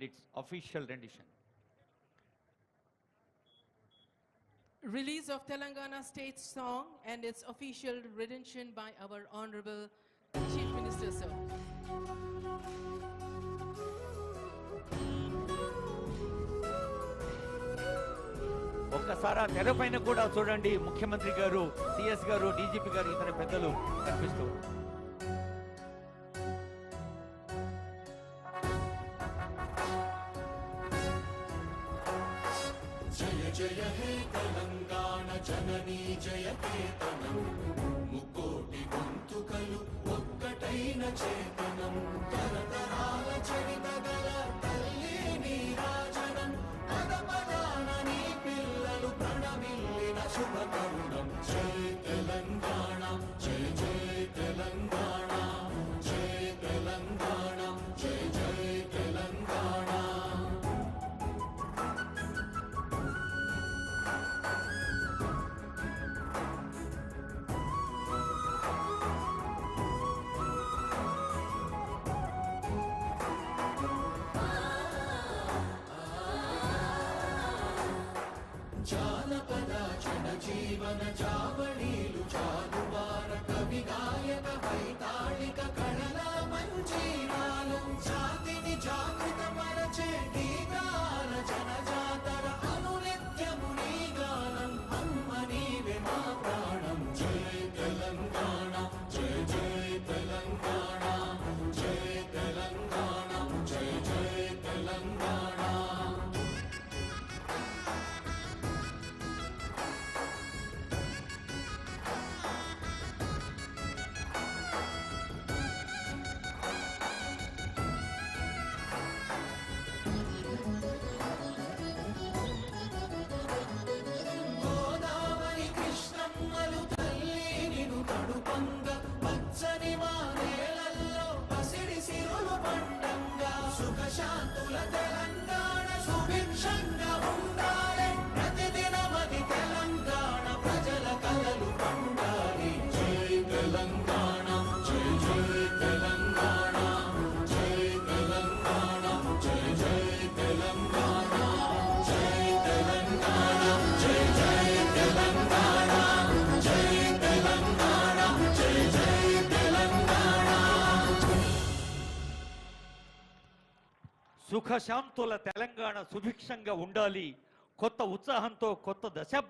its official rendition. Release of Telangana state song and its official rendition by our Honorable Chief Minister, sir. ఒక్కసారి ఆ తెర పైన కూడా చూడండి ముఖ్యమంత్రి గారు సిఎస్ గారు డీజీపీ గారు ఇతర పెద్దలు కనిపిస్తూ జయ హే తెలంగాణ జననీ జయ కేతనం ముక్కోటి గొంతుకలు ఒక్కటైన చేతనం తరతరాల చరిత గల తల్లి నీరాజనం పద పదాన నీ పిల్లలు ప్రణమిల్లిన శుభ తరుణం జయ తెలంగాణ జానపద జనజీవన జావళీలు జాదువార కవి గాయక వైతాళిక సుభిక్షంగా ఉండాలి సుఖశాంతుల తెలంగాణ సుభిక్షంగా ఉండాలి. కొత్త ఉత్సాహంతో కొత్త దశాబ్దం